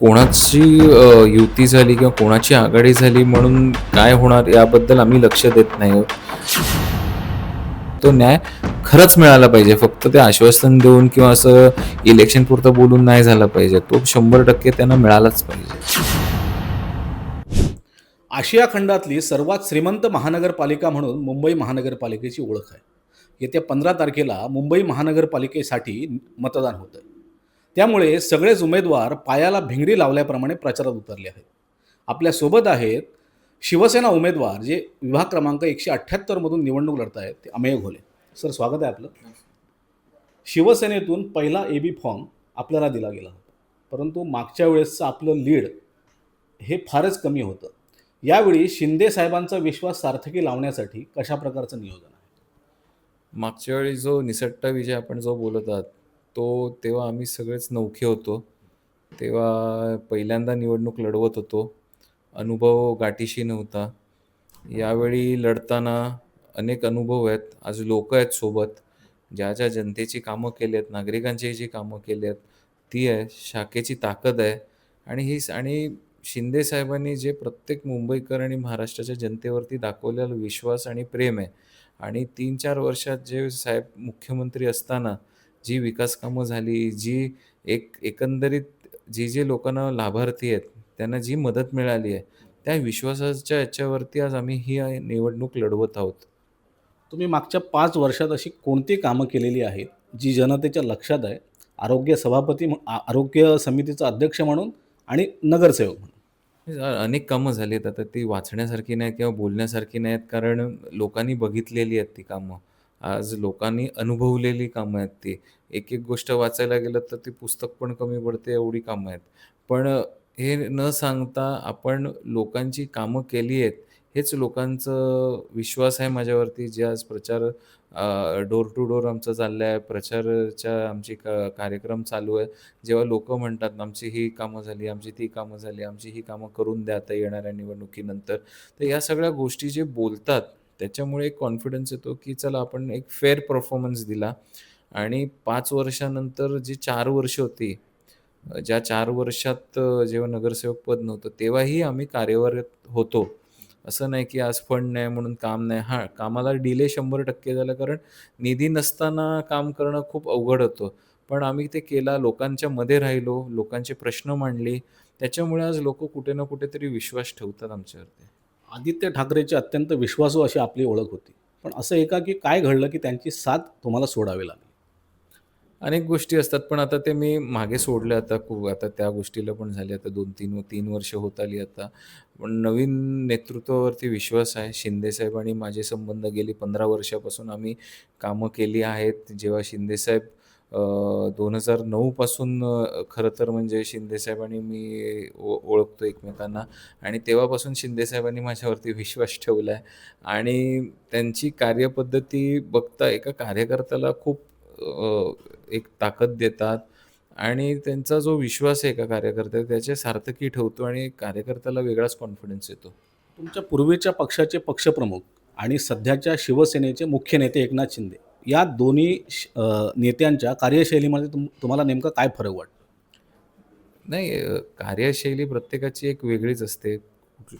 कोणाची युती झाली किंवा कोणाची आघाडी झाली म्हणून काय होणार याबद्दल आम्ही लक्ष देत नाही आहोत. तो न्याय खरंच मिळाला पाहिजे. फक्त ते आश्वासन देऊन किंवा असं इलेक्शन पुरतं बोलून नाही झाला पाहिजे. तो 100% त्यांना मिळालाच पाहिजे. आशिया खंडातली सर्वात श्रीमंत महानगरपालिका म्हणून मुंबई महानगरपालिकेची ओळख आहे. येत्या 15 तारखेला मुंबई महानगरपालिकेसाठी मतदान होतं त्यामुळे सगळेच उमेदवार पायाला भिंगरी लावल्याप्रमाणे प्रचारात उतरले आहेत. आपल्यासोबत आहेत शिवसेना उमेदवार जे विभाग क्रमांक एकशे अठ्ठ्याहत्तरमधून निवडणूक लढत आहेत ते अमेय घोले. सर स्वागत आहे आपलं. शिवसेनेतून पहिला ए बी फॉर्म आपल्याला दिला गेला होता. परंतु मागच्या वेळेसचं आपलं लीड हे फारच कमी होतं. यावेळी शिंदे साहेबांचा विश्वास सार्थकी लावण्यासाठी कशा प्रकारचं नियोजन आहे? मागच्या वेळी जो निसट्टा विजय आपण जो बोलत आहात, तो तेव्हा आम्ही सगळेच नवखे होतो. तेव्हा पहिल्यांदा निवडणूक लढवत होतो. अनुभव गाठीशी नव्हता. यावेळी लढताना अनेक अनुभव आहेत. आज लोकं आहेत सोबत. ज्या-ज्या जनतेची कामं केली आहेत, नागरिकांची जी कामं केली आहेत, ती आहे. शाखेची ताकद आहे आणि ही आणि शिंदे साहेबांनी जे प्रत्येक मुंबईकर आणि महाराष्ट्राच्या जनतेवरती दाखवलेला विश्वास आणि प्रेम आहे आणि 3-4 वर्षात जे साहेब मुख्यमंत्री असताना जी विकास कामं झाली, जी एक एकंदरीत जे-जे लोकांना लाभार्थी आहेत, त्यांना जी मदत मिळाली आहे, त्या विश्वासाच्या ह्याच्यावरती आज आम्ही ही निवडणूक लढवत आहोत. तुम्ही मागच्या 5 वर्षात अशी कोणती कामं केलेली आहेत, जी जनतेच्या लक्षात आहे? आरोग्य सभापती म्ह आ आरोग्य समितीचा अध्यक्ष म्हणून आणि नगरसेवक म्हणून. अ, अनेक कामं झाली आहेत. आता ती वाचण्यासारखी नाहीत किंवा बोलण्यासारखी नाहीत कारण लोकांनी बघितलेली आहेत ती कामं. आज लोकांनी अनुभवलेली कामं आहेत ती. एक-एक गोष्ट वाचायला गेलं तर ती पुस्तक पण कमी पडते एवढी कामं आहेत. पण हे न सांगता आपण लोकांची कामं केली आहेत, हेच लोकांचं विश्वास आहे माझ्यावरती जे आज प्रचार अ, डोर टू डोर आमचं चाललं आहे. प्रचाराच्या आमची क कार्यक्रम चालू आहे. जेव्हा लोकं म्हणतात आमची ही कामं झाली, आमची ती कामं झाली, आमची ही कामं करून द्या आता येणाऱ्या निवडणुकीनंतर. तर या सगळ्या गोष्टी जे बोलतात, त्याच्यामुळे एक कॉन्फिडन्स येतो, की चला आपण एक फेअर परफॉर्मन्स दिला आणि पाच वर्षानंतर जी चार वर्ष होती, ज्या चार वर्षात जेव्हा नगरसेवक पद नव्हतं, तेव्हाही आम्ही कार्यरत होतो. असं नाही, की आज फंड नाही म्हणून काम नाही. हा कामाला डिले शंभर टक्के झालं कारण निधी नसताना काम करणं खूप अवघड होतं. पण आम्ही ते केला, लोकांच्या मध्ये राहिलो, लोकांचे प्रश्न मांडले. त्याच्यामुळे आज लोक कुठे ना कुठेतरी विश्वास ठेवतात आमच्यावरती. आदित्य ठाकरेची अत्यंत विश्वासू अशी आपली ओळख होती. पण असं एका की काय घडलं, की त्यांची साथ तुम्हाला सोडावी लागली? अनेक गोष्टी असतात, पण आता ते मी मागे सोडलं आता खूप आता त्या गोष्टीला पण झाले आता 2-3 3 वर्ष होत आली आता. पण नवीन नेतृत्वावरती विश्वास आहे. शिंदेसाहेब आणि माझे संबंध गेली 15 वर्षापासून आम्ही कामं केली आहेत. जेव्हा शिंदेसाहेब दोन हजार नऊपासून खरं तर म्हणजे शिंदेसाहेबांनी आणि मी ओ ओळखतो एकमेकांना आणि तेव्हापासून शिंदेसाहेबांनी माझ्यावरती विश्वास ठेवला आहे आणि त्यांची कार्यपद्धती बघता एका कार्यकर्त्याला खूप एक ताकद देतात आणि त्यांचा जो विश्वास आहे एका कार्यकर्त्यावर त्याचे सार्थकी ठेवतो आणि कार्यकर्त्याला वेगळाच कॉन्फिडन्स येतो. तुमच्या पूर्वीच्या पक्षाचे पक्षप्रमुख आणि सध्याच्या शिवसेनेचे मुख्य नेते एकनाथ शिंदे या दोन्ही श नेत्यांच्या कार्यशैलीमध्ये तुम तुम्हाला नेमकं काय फरक वाटतं नाही कार्यशैली प्रत्येकाची एक वेगळीच असते.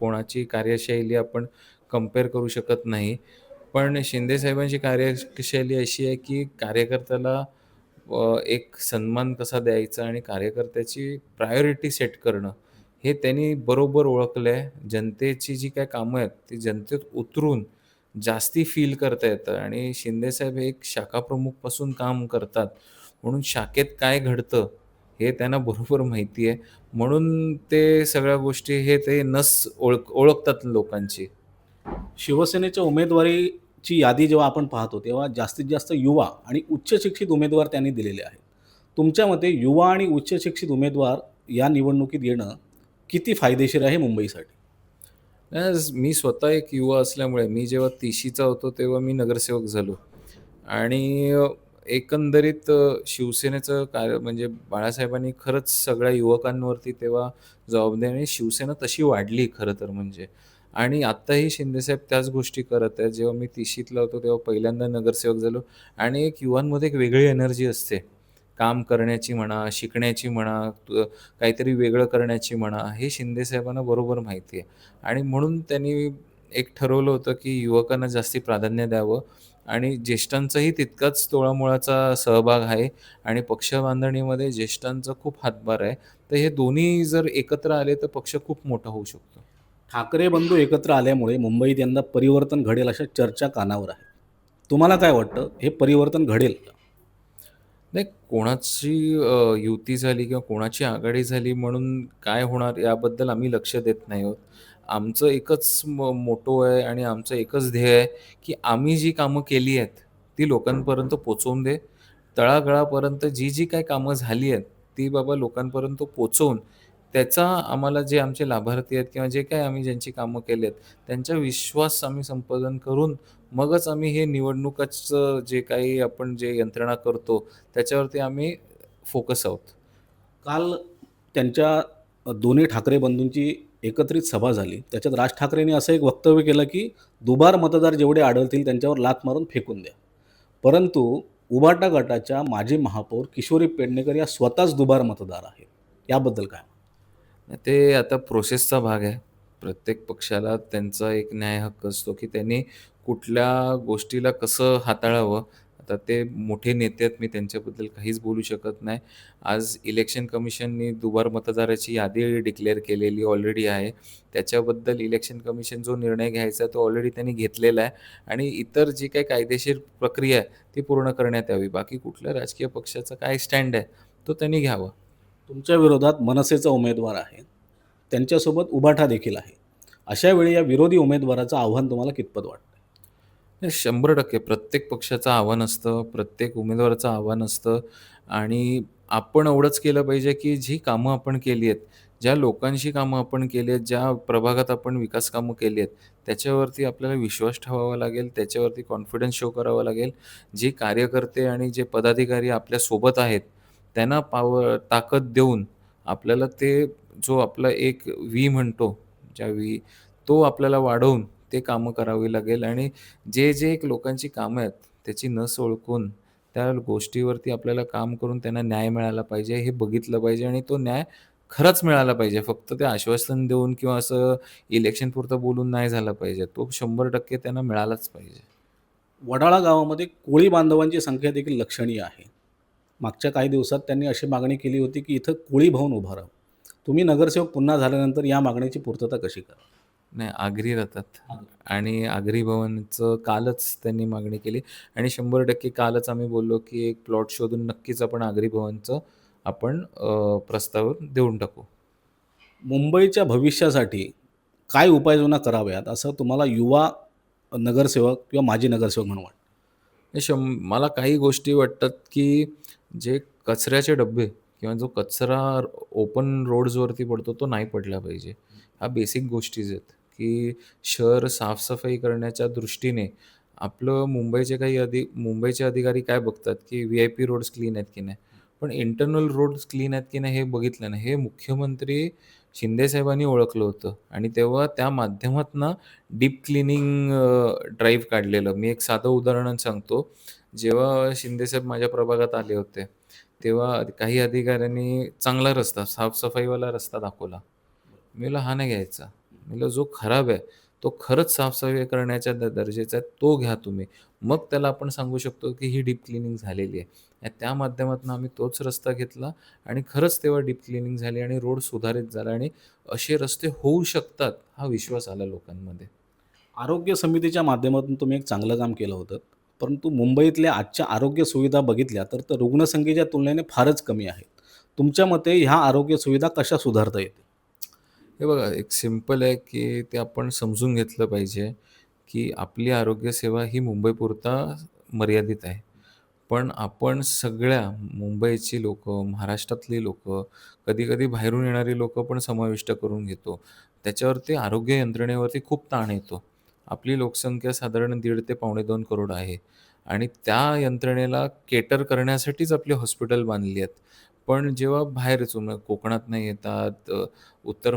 कोणाची कार्यशैली आपण कंपेअर करू शकत नाही. पण शिंदे साहेबांची कार्यशैली अशी आहे, की कार्यकर्त्याला एक सन्मान कसा द्यायचा आणि कार्यकर्त्याची प्रायोरिटी सेट करणं, हे त्यांनी बरोबर ओळखलं आहे. जनतेची जी काय कामं आहेत, ती जनतेत उतरून जास्ती फील करता येतं आणि शिंदेसाहेब हे एक शाखाप्रमुखपासून काम करतात. म्हणून शाखेत काय घडतं, हे त्यांना बरोबर माहिती आहे. म्हणून ते सगळ्या गोष्टी हे ते नस ओळख ओळखतात लोकांची. शिवसेनेच्या उमेदवारीची यादी जेव्हा आपण पाहतो, तेव्हा जास्तीत जास्त युवा आणि उच्च शिक्षित उमेदवार त्यांनी दिलेले आहेत. तुमच्या मते युवा आणि उच्च शिक्षित उमेदवार या निवडणुकीत येणं किती फायदेशीर आहे मुंबईसाठी? मी स्वतः एक युवा असल्यामुळे मी जेव्हा 30शीचा होतो, तेव्हा मी नगरसेवक झालो आणि एकंदरीत अ, शिवसेनेचं कार्य म्हणजे बाळासाहेबांनी खरंच सगळ्या युवकांवरती तेव्हा जबाबदारी आणि शिवसेना तशी वाढली खरं तर म्हणजे आणि आत्ताही शिंदेसाहेब त्याच गोष्टी करत आहेत. जेव्हा मी 30शीतला होतो, तेव्हा पहिल्यांदा नगरसेवक झालो आणि एक युवांमध्ये एक वेगळी एनर्जी असते. काम करण्याची म्हणा, शिकण्याची म्हणा, काहीतरी वेगळं करण्याची म्हणा, हे शिंदेसाहेबांना बरोबर माहिती आहे आणि म्हणून त्यांनी एक ठरवलं होतं, की युवकांना जास्ती प्राधान्य द्यावं आणि ज्येष्ठांचाही तितकाच तोळामुळाचा सहभाग आहे आणि पक्ष बांधणीमध्ये ज्येष्ठांचा खूप हातभार आहे. तर हे दोन्ही जर एकत्र आले, तर पक्ष खूप मोठा होऊ शकतो. ठाकरे बंधू एकत्र आल्यामुळे मुंबईत यंदा परिवर्तन घडेल अशा चर्चा कानावर आहे तुम्हाला काय वाटतं हे परिवर्तन घडेल का? नाही कोणाची अ, युती झाली किंवा कोणाची आघाडी झाली म्हणून काय होणार याबद्दल आम्ही लक्ष देत नाही आहोत. आमचं एकच म मोटो आहे आणि आमचं एकच ध्येय आहे, की आम्ही जी कामं केली आहेत, ती लोकांपर्यंत पोहोचवून दे. तळागाळापर्यंत जी, जी काही कामं झाली आहेत, ती बाबा लोकांपर्यंत पोहोचवून त्याचा आम्हाला जे आमचे लाभार्थी आहेत किंवा जे काही आम्ही ज्यांची कामं केली आहेत, त्यांचा विश्वास आम्ही संपादन करून मगच आम्ही हे निवडणुकाचं जे काही आपण जे यंत्रणा करतो, त्याच्यावरती आम्ही फोकस आहोत. काल त्यांच्या दोन्ही ठाकरे बंधूंची एकत्रित सभा झाली. त्याच्यात राज ठाकरेंनी असं एक वक्तव्य केलं, की दुबार मतदार जेवढे आढळतील त्यांच्यावर लाथ मारून फेकून द्या. परंतु उभाटा गटाच्या माजी महापौर किशोरी पेडणेकर या स्वतःच दुबार मतदार आहेत. याबद्दल काय? ते आता प्रोसेसचा भाग आहे. प्रत्येक पक्षाला त्यांचा एक न्याय हक्क असतो, की त्यांनी कुठल्या गोष्टीला कसं हाताळावं. आता ते मोठे नेते आहेत, मी त्यांच्याबद्दल काहीच बोलू शकत नाही. आज इलेक्शन कमिशननी दुबार मतदाराची यादी डिक्लेअर केलेली ऑलरेडी आहे. त्याच्याबद्दल इलेक्शन कमिशन जो निर्णय घ्यायचा तो ऑलरेडी त्यांनी घेतलेला आहे आणि इतर जी काही कायदेशीर प्रक्रिया आहे, ती पूर्ण करण्यात यावी. बाकी कुठल्या राजकीय पक्षाचा काय स्टँड आहे, तो त्यांनी घ्यावा. तुमच्या विरोधात मनसेचा उमेदवार आहे. त्यांच्यासोबत उभाठा देखील आहे. अशा वेळी या विरोधी उमेदवाराचं आव्हान तुम्हाला कितपत वाटतं? शंभर टक्के प्रत्येक पक्षाचं आव्हान असतं, प्रत्येक उमेदवाराचं आव्हान असतं आणि आपण एवढंच केलं पाहिजे, की जी कामं आपण केली आहेत, ज्या लोकांशी कामं आपण केली आहेत, ज्या प्रभागात आपण विकास कामं केली आहेत, त्याच्यावरती आपल्याला विश्वास ठेवावा लागेल, त्याच्यावरती कॉन्फिडन्स शो करावा लागेल. जे कार्यकर्ते आणि जे पदाधिकारी आपल्यासोबत आहेत, त्यांना पावर ताकद देऊन आपल्याला ते जो आपला एक व्ही म्हणतो, ज्या व्ही तो आपल्याला वाढवून ते कामं करावी लागेल आणि जे, जे एक लोकांची कामं आहेत, त्याची नस ओळखून त्या गोष्टीवरती आपल्याला काम करून त्यांना न्याय मिळाला पाहिजे, हे बघितलं पाहिजे आणि तो न्याय खरंच मिळाला पाहिजे. फक्त ते आश्वासन देऊन किंवा असं इलेक्शनपुरतं बोलून नाही झालं पाहिजे. तो 100% त्यांना मिळालाच पाहिजे. वडाळा गावामध्ये कोळी बांधवांची संख्या देखील लक्षणीय आहे. मागच्या काही दिवसात त्यांनी अशी मागणी केली होती, की इथं कोळी भवन उभारावं. तुम्ही नगरसेवक पुन्हा झाल्यानंतर या मागणीची पूर्तता कशी कराल? नाही, आगरी राहतात आणि आगरी भवनचं कालच त्यांनी मागणी केली आणि 100% कालच आम्ही बोललो, की एक प्लॉट शोधून नक्कीच आपण आगरी भवनचं आपण प्रस्ताव देऊन टाकू. मुंबईच्या भविष्यासाठी काय उपाययोजना कराव्यात, असं तुम्हाला युवा नगरसेवक किंवा माजी नगरसेवक म्हणून वाटतं? शं मला काही गोष्टी वाटतात, की जे कचऱ्याचे डब्बे किंवा जो कचरा ओपन रोड्सवरती पडतो, तो नाही पडला पाहिजे. ह्या बेसिक गोष्टीज आहेत, की शहर साफ-सफाई करण्याच्या दृष्टीने आपलं मुंबईचे काही अधि मुंबईचे अधिकारी काय बघतात, की व्ही-आय-पी रोड्स क्लीन आहेत की नाही. पण इंटरनल रोड्स क्लीन आहेत की नाही हे बघितलं नाही. हे मुख्यमंत्री शिंदेसाहेबांनी ओळखलं होतं आणि तेव्हा त्या माध्यमातनं डीप क्लीनिंग अ, ड्राईव्ह काढलेलं. मी एक साधं उदाहरण सांगतो. जेव्हा शिंदेसाहेब माझ्या प्रभागात आले होते, तेव्हा काही अधिकाऱ्यांनी चांगला रस्ता, साफसफाईवाला रस्ता दाखवला. मी म्हटलं, "हा नाही घ्यायचा." मी म्हटलं, "जो खराब आहे, तो खरंच साफसफाई करण्याच्या द आहे, तो घ्या तुम्ही." मग त्याला आपण सांगू शकतो, की ही डीप क्लीनिंग झालेली आहे. आणि त्या माध्यमातून आम्ही तोच रस्ता घेतला आणि खरंच तेव्हा डीप क्लीनिंग झाली आणि रोड सुधारित झाला आणि असे रस्ते होऊ शकतात, हा विश्वास आला लोकांमध्ये. आरोग्य समितीच्या माध्यमातून तुम्ही एक चांगलं काम केलं होतं. परंतु मुंबईतल्या आजच्या आरोग्य सुविधा बघितल्या तर तर रुग्णसंख्येच्या तुलनेने फारच कमी आहेत. तुमच्या मते ह्या आरोग्य सुविधा कशा सुधारता येतील? हे बघा, एक सिंपल आहे, की ते आपण समजून घेतलं पाहिजे, की आपली आरोग्यसेवा ही मुंबईपुरता मर्यादित आहे. पण आपण सगळ्या मुंबईची लोकं, महाराष्ट्रातली लोकं, कधीकधी बाहेरून येणारी लोकं पण समाविष्ट करून घेतो. त्याच्यावरती आरोग्य यंत्रणेवरती खूप ताण येतो. आपली लोकसंख्या साधारण 1.5 ते पावणे 2 करोड आहे आणि त्या यंत्रणेला केटर करण्यासाठीच आपली हॉस्पिटल बांधली आहेत. पण जेव्हा बाहेरचं मग नाही येतात, अ, उत्तर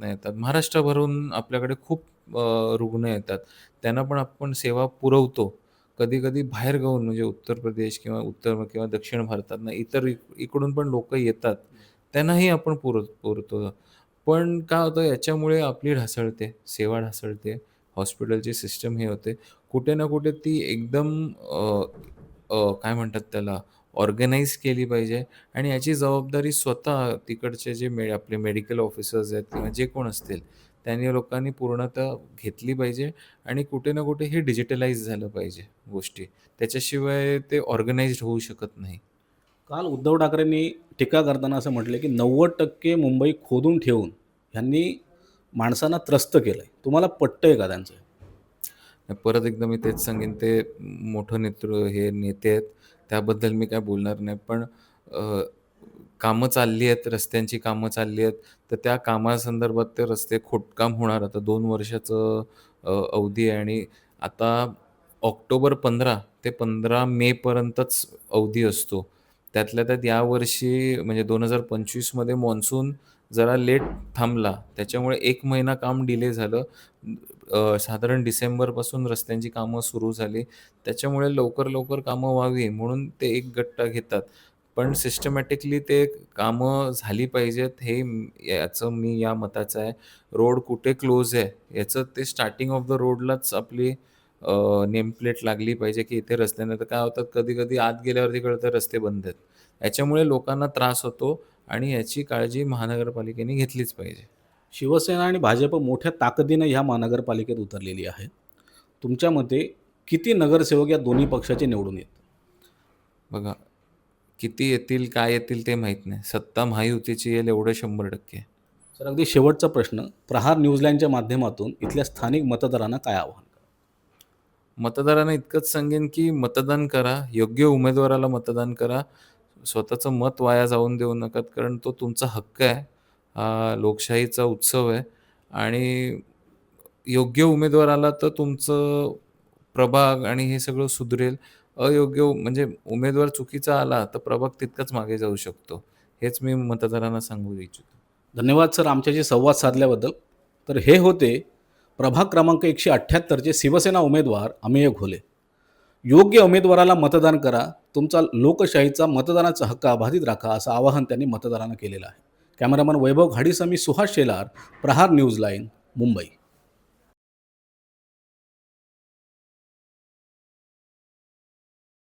नाही येतात, महाराष्ट्राभरून आपल्याकडे खूप अ, रुग्ण येतात. त्यांना पण आपण सेवा पुरवतो. कधी-कधी बाहेरगावाहून म्हणजे उत्तर प्रदेश किंवा उत्तर किंवा दक्षिण भारतातनं इतर इक इकडून पण लोकं येतात. त्यांनाही आपण पुरव पुरतो पण काय होतं याच्यामुळे आपली ढासळते, सेवा ढासळते, हॉस्पिटलची सिस्टम हे होते. कुठे ना कुठे ती एकदम अ, अ, काय म्हणतात त्याला ऑर्गनाइज केली पाहिजे आणि याची जबाबदारी स्वतः तिकडचे जे मे आपले मेडिकल ऑफिसर्स आहेत किंवा जे कोण असतील, त्यांनी लोकांनी पूर्णतः घेतली पाहिजे आणि कुठे ना कुठे हे डिजिटलाइज झालं पाहिजे गोष्टी. त्याच्याशिवाय ते ऑर्गनाइज्ड होऊ शकत नाही. काल उद्धव ठाकरेंनी टीका करताना असं म्हटलं, की 90% मुंबई खोदून ठेवून ह्यांनी माणसांना त्रस्त केलंय. तुम्हाला पटतंय का त्यांचं? परत एकदा मी तेच सांगेन ते मोठं नेतृत्व हे नेते आहेत. त्याबद्दल मी काय बोलणार नाही. पण कामं चालली आहेत, रस्त्यांची कामं चालली आहेत. तर त्या कामासंदर्भात ते रस्ते खोटकाम होणार आता दोन वर्षाचं अवधी आहे आणि आता ऑक्टोबर 15 ते 15 मेपर्यंतच अवधी असतो. त्यातल्या त्यात यावर्षी म्हणजे दोन हजार पंचवीसमध्ये मान्सून जरा लेट थांबला. त्याच्यामुळे 1 महिना काम डिले झालं. अ, साधारण डिसेंबरपासून रस्त्यांची कामं सुरू झाली. त्याच्यामुळे लवकर-लवकर कामं व्हावी म्हणून ते एक गट्टा घेतात. पण सिस्टमॅटिकली ते कामं झाली पाहिजेत हे याचं मी या मताचा आहे. रोड कुठे क्लोज आहे याचं ते स्टार्टिंग ऑफ द रोडलाच आपली अ, नेम प्लेट लागली पाहिजे, की इथे रस्त्याने तर काय होतात कधी-कधी आत गेल्यावरती कळतं रस्ते बंद आहेत. याच्यामुळे लोकांना त्रास होतो आणि याची काळजी महानगरपालिकेने घेतलीच पाहिजे. शिवसेना आणि भाजप मोठ्या ताकदीनं ह्या महानगरपालिकेत उतरलेली आहे. तुमच्या मते किती नगरसेवक या दोन्ही पक्षाचे निवडून येतील? बघा, किती येतील, काय येतील ते माहीत नाही. सत्ता महायुतीची येईल एवढं 100% सर अगदी शेवटचा प्रश्न, प्रहार न्यूजलँडच्या माध्यमातून इथल्या स्थानिक मतदारांना काय आव्हान? मतदारांना इतकंच सांगेन, की मतदान करा, योग्य उमेदवाराला मतदान करा. स्वतःचं मत वाया जाऊन देऊ नका, कारण तो तुमचा हक्क आहे. हा लोकशाहीचा उत्सव आहे आणि योग्य उमेदवार आला तर तुमचं प्रभाग आणि हे सगळं सुधरेल. अयोग्य म्हणजे उमेदवार चुकीचा आला तर प्रभाग तितकाच मागे जाऊ शकतो. हेच मी मतदारांना सांगू इच्छितो. धन्यवाद सर आमच्याशी संवाद साधल्याबद्दल. तर हे होते प्रभाग क्रमांक एकशे अठ्ठ्याहत्तरचे शिवसेना उमेदवार अमेय घोले. योग्य उमेदवाराला मतदान करा. तुमचा लोकशाहीचा मतदानाचा हक्क अबाधित राखा, असं आवाहन त्यांनी मतदारांना केलेलं आहे. Cameraman Vaibhav Ghadisami Suhas Shelar, Prahar news line, Mumbai.